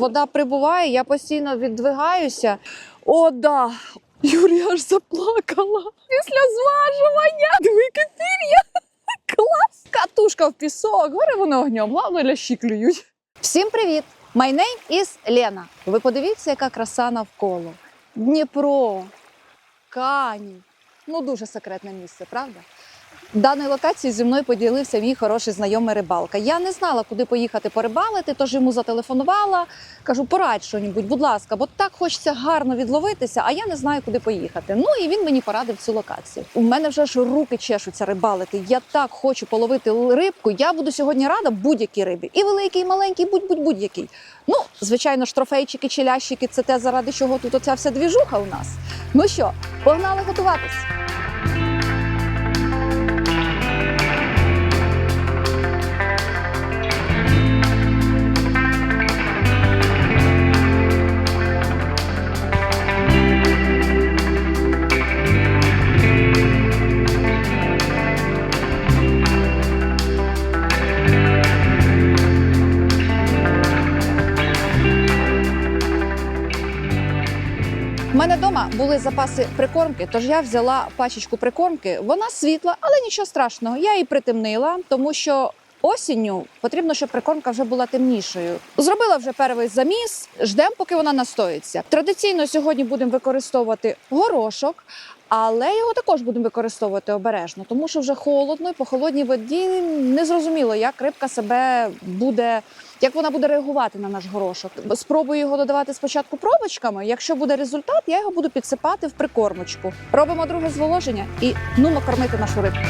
Вода прибуває, я постійно віддвигаюся. О, да. Юрія аж заплакала після зважування. Диви, кефір'я. Клас! Катушка в пісок, горе воно огнем, главное лящі клюють. Всім привіт! My name is Лена. Ви подивіться, яка краса навколо. Дніпро, Канів. Ну, дуже секретне місце, правда? Даною локацією зі мною поділився мій хороший знайомий рибалка. Я не знала, куди поїхати порибалити, тож йому зателефонувала. Кажу, порадь щось, будь ласка, бо так хочеться гарно відловитися, а я не знаю, куди поїхати. Ну і він мені порадив цю локацію. У мене вже ж руки чешуться рибалити. Я так хочу половити рибку. Я буду сьогодні рада будь-якій рибі. І великий, і маленький, будь-будь будь-який. Ну, звичайно ж, трофейчики чи лящики це те, заради чого тут оця вся двіжуха у нас. Ну що, погнали готуватись. Мене вдома були запаси прикормки, тож я взяла пачечку прикормки. Вона світла, але нічого страшного. Я її притемнила, тому що осінню потрібно, щоб прикормка вже була темнішою. Зробила вже перший заміс, ждемо, поки вона настоїться. Традиційно сьогодні будемо використовувати горошок. Але його також будемо використовувати обережно, тому що вже холодно і по холодній воді не зрозуміло, як рибка себе буде, як вона буде реагувати на наш горошок. Спробую його додавати спочатку пробочками. Якщо буде результат, я його буду підсипати в прикормочку. Робимо друге зволоження і нумо кормити нашу рибку.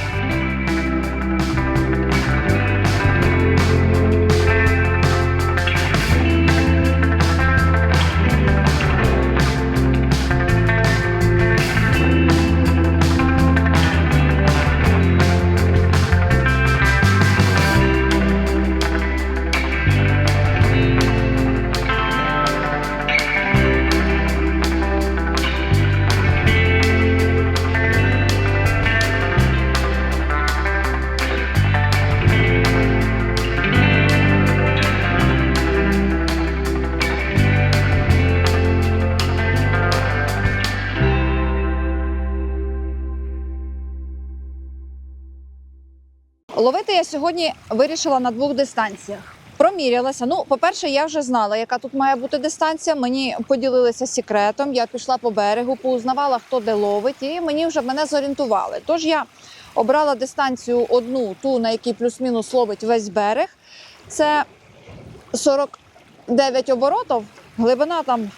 Ловити я сьогодні вирішила на двох дистанціях. Промірялася. Ну, по-перше, я вже знала, яка тут має бути дистанція. Мені поділилися секретом. Я пішла по берегу, поузнавала, хто де ловить, і мені вже мене зорієнтували. Тож я обрала дистанцію одну, ту, на якій плюс-мінус ловить весь берег. Це 49 оборотів, глибина там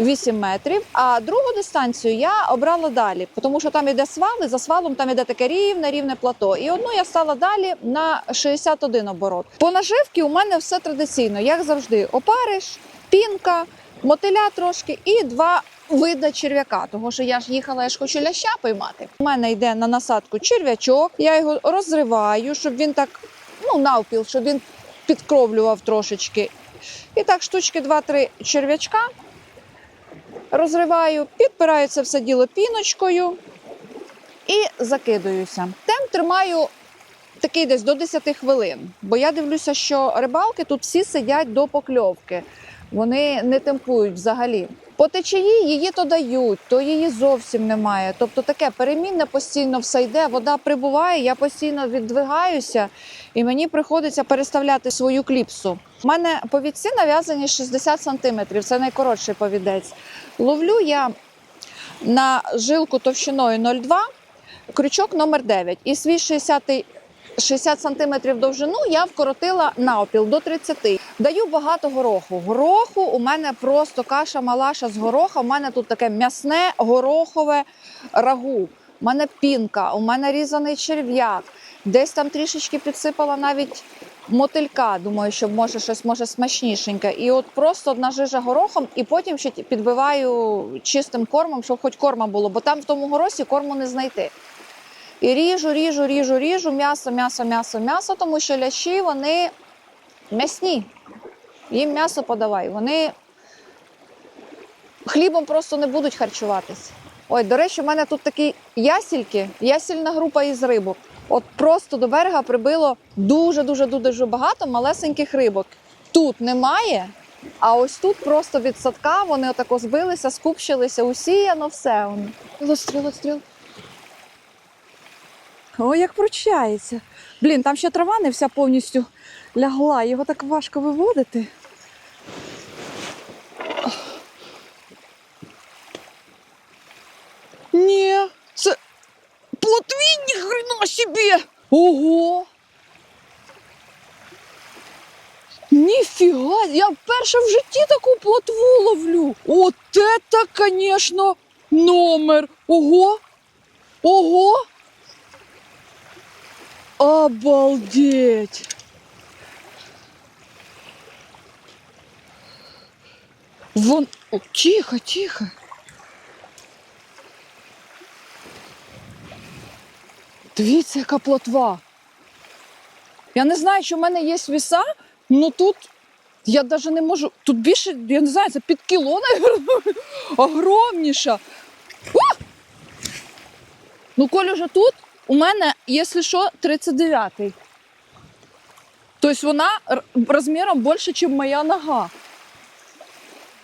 8 метрів. А другу дистанцію я обрала далі, тому що там іде свал, і за свалом там іде таке рівне, рівне плато. І одну я стала далі на 61 оборот. По наживці у мене все традиційно, як завжди, опариш, пінка, мотиля трошки і два. Вида черв'яка, тому що я ж їхала, я ж хочу ляща поймати. У мене йде на насадку черв'ячок, я його розриваю, щоб він так, ну, навпіл, щоб він підкровлював трошечки. І так, штучки 2-3 черв'ячка розриваю, підпираю це все діло піночкою і закидуюся. Темп тримаю такий десь до 10 хвилин, бо я дивлюся, що рибалки тут всі сидять до покльовки. Вони не темпують взагалі. По течії її то дають, то її зовсім немає. Тобто таке перемінне постійно все йде, вода прибуває, я постійно віддвигаюся, і мені приходиться переставляти свою кліпсу. У мене повідці нав'язані 60 сантиметрів, це найкоротший повідець. Ловлю я на жилку товщиною 0,2, крючок номер 9. І свій 60 60 сантиметрів довжину я вкоротила навпіл до 30. Даю багато гороху. Гороху у мене просто каша малаша з гороха. У мене тут таке м'ясне горохове рагу. У мене пінка, у мене різаний черв'як. Десь там трішечки підсипала навіть мотилька. Думаю, що може щось може смачнішеньке. І от просто одна жижа горохом, і потім ще підбиваю чистим кормом, щоб хоч корма було, бо там в тому горосі корму не знайти. І ріжу, ріжу, ріжу, ріжу, м'ясо, м'ясо, м'ясо, м'ясо, тому що лящі вони м'ясні. Їм м'ясо подавай. Вони хлібом просто не будуть харчуватись. Ой, до речі, у мене тут такі ясільки, ясільна група із рибок. От просто до берега прибило дуже дуже багато малесеньких рибок. Тут немає, А ось тут просто від садка вони отако збилися, скупчилися, усіяно все. Лостріл, лостріл. О, як пручається. Блін, там ще трава не вся повністю лягла. Його так важко виводити. Ні, це плотвінні хрена собі. Ого. Ніфіга, я вперше в житті таку плотву ловлю. От это, конечно, номер. Ого. Ого. Обалдеть. Вон. О, тихо, тихо. Дивіться, яка плотва. Я не знаю, чи в мене є віса, але тут я навіть не можу. Тут більше, я не знаю, це під кіло, навіть. Огромніша. О! Ну, коль уже тут, у мене, якщо що, 39-й. Тобто вона розміром більше, ніж моя нога.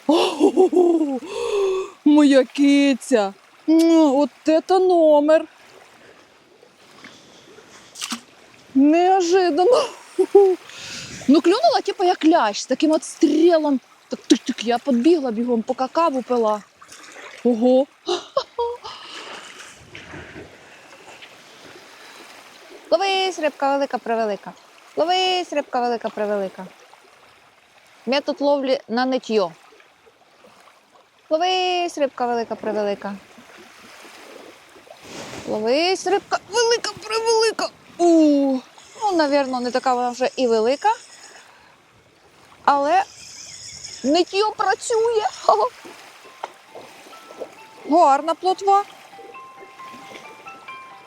О, моя киця. Ну, От це номер. Неожиданно. Ну, клюнула, типу, як лящ, з таким от стрілом. Так, так, так, я підбігла бігом, поки каву пила. Ого. Ловись, рибка велика превелика. Ловись, рибка велика превелика. Метод ловлі на нитьо. Ловись, рибка велика превелика. Ловись, рибка велика превелика. У, ну, навірно, не така вона вже і велика. Але ниттю працює. Гарна плотва.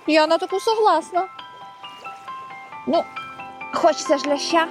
Я на таку согласна. Ну, хочеться ж ляща.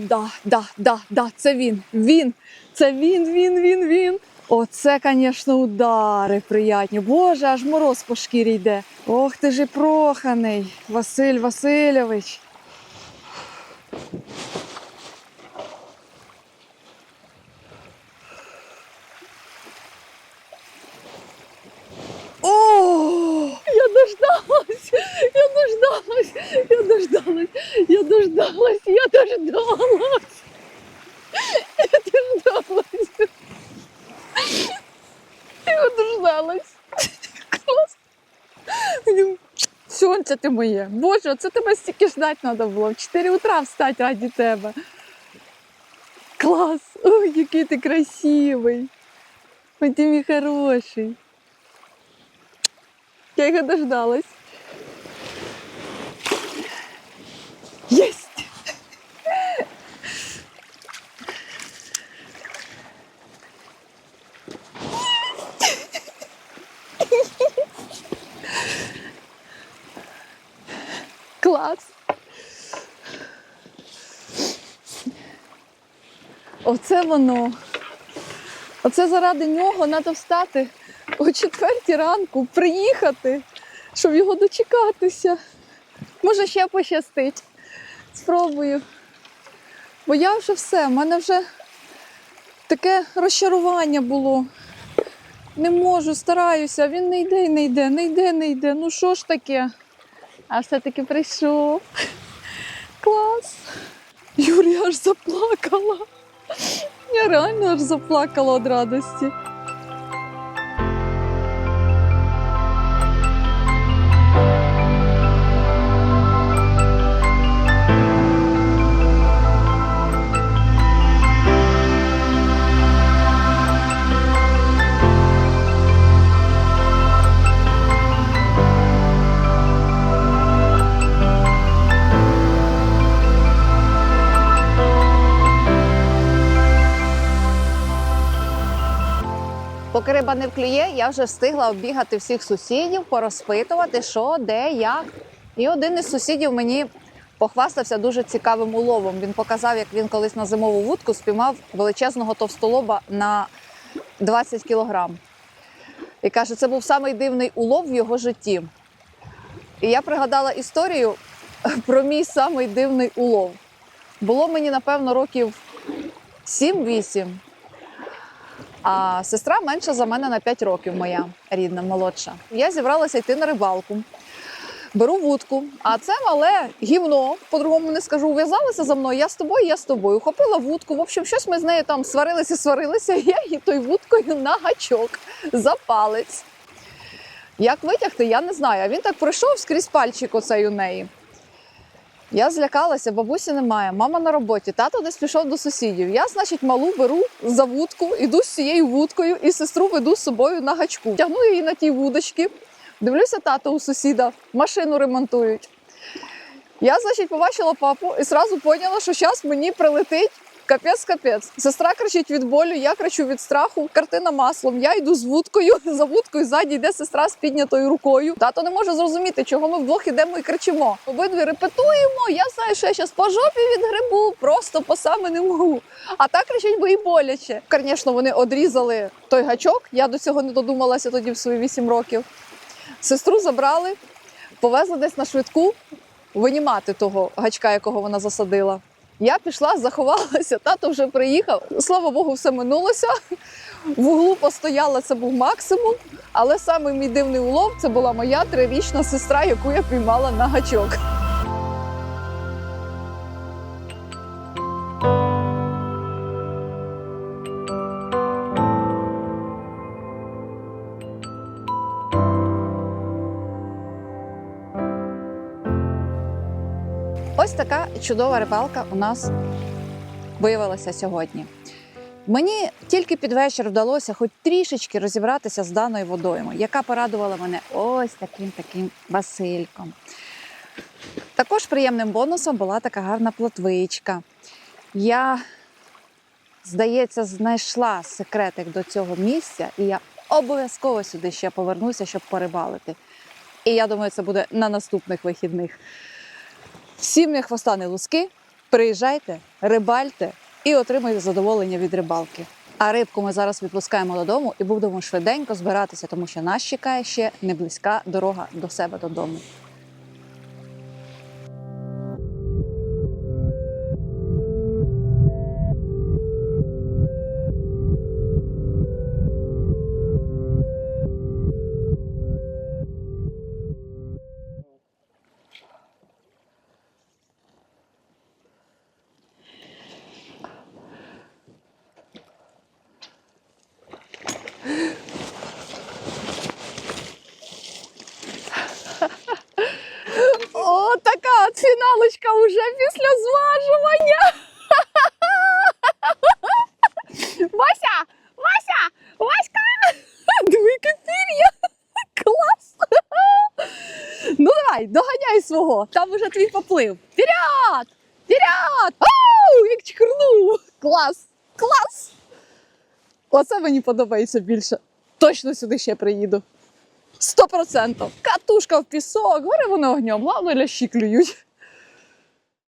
Да, да, да, да, це він, він, це він, він, він, він. Оце, звісно, удари приятні. Боже, аж мороз по шкірі йде. Ох ти ж і проханий, Василь Васильович. О, я дождалась, я дождалась, я дождалась, я дождалась, я дождалась. Я дождалась. Я дождалась. Клас. Сонце ти моє. Боже, це тебе стільки ждати треба було. В 4 утра встати раді тебе. Клас! Ой, який ти красивий. Ой, ти мій хороший. Я його дождалась. Єсть! Клас! Оце воно. Оце заради нього треба встати о четвертій ранку, приїхати, щоб його дочекатися. Може, ще пощастить. Спробую. Бо я вже все, в мене вже таке розчарування було. Не можу, стараюся, він не йде не йде, не йде, не йде. Ну що ж таке? А все-таки прийшов. Клас. Юрій аж заплакала. Я реально аж заплакала від радості. Поки риба не вклює, я вже встигла оббігати всіх сусідів, порозпитувати, що, де, як. І один із сусідів мені похвастався дуже цікавим уловом. Він показав, як він колись на зимову вудку спіймав величезного товстолоба на 20 кілограм. І каже, це був самий дивний улов в його житті. І я пригадала історію про мій самий дивний улов. Було мені, напевно, років 7-8. А сестра менша за мене на 5 років, моя рідна, молодша. Я зібралася йти на рибалку. Беру вудку, а це мале гівно, по-другому не скажу, ув'язалося за мною. Я з тобою, я з тобою. Хопила вудку. В общем, щось ми з нею там сварилися, сварилися. Я її той вудкою на гачок за палець. Як витягти, я не знаю. А він так пройшов скрізь пальчик оцей у неї. Я злякалася, бабусі немає, мама на роботі, тато десь пішов до сусідів. Я, значить, малу беру за вудку, іду з цією вудкою і сестру веду з собою на гачку. Тягну її на тій вудочки. Дивлюся, тато у сусіда, машину ремонтують. Я, значить, побачила папу і одразу поняла, що зараз мені прилетить капець капець. Сестра кричить від болю, я кричу від страху. Картина маслом. Я йду з вудкою, за вудкою ззаді йде сестра з піднятою рукою. Тато не може зрозуміти, чого ми вдвох ідемо і кричимо. Обидві репетуємо. Я знаю, що я зараз по жопі від грибу, просто по саме не можу. А так кричить, бо і боляче. Звісно, вони одрізали той гачок. Я до цього не додумалася тоді в свої 8 років. Сестру забрали, повезли десь на швидку винімати того гачка, якого вона засадила. Я пішла, заховалася, тато вже приїхав. Слава Богу, все минулося. В углу постояла, це був максимум. Але саме мій дивний улов це була моя трирічна сестра, яку я піймала на гачок. Чудова рибалка у нас виявилася сьогодні. Мені тільки під вечір вдалося хоч трішечки розібратися з даною водою, яка порадувала мене ось таким таким Васильком. Також приємним бонусом була така гарна плотвичка. Я, здається, знайшла секретик до цього місця, і я обов'язково сюди ще повернуся, щоб порибалити. І я думаю, це буде на наступних вихідних. Всім не хвоста, не луски. Приїжджайте, рибальте і отримайте задоволення від рибалки. А рибку ми зараз відпускаємо додому і будемо швиденько збиратися, тому що нас чекає ще не близька дорога до себе додому. Вже після зважування. Вася! Вася! Васька! Диви, пір'я! Клас! Ну давай, доганяй свого. Там уже твій поплив. Вперед! Вперед! Оу, як чкурнув! Клас! Клас! Оце мені подобається більше. Точно сюди ще приїду. Сто процентів. Катушка в пісок, гори вони огнем, головне лящі клюють.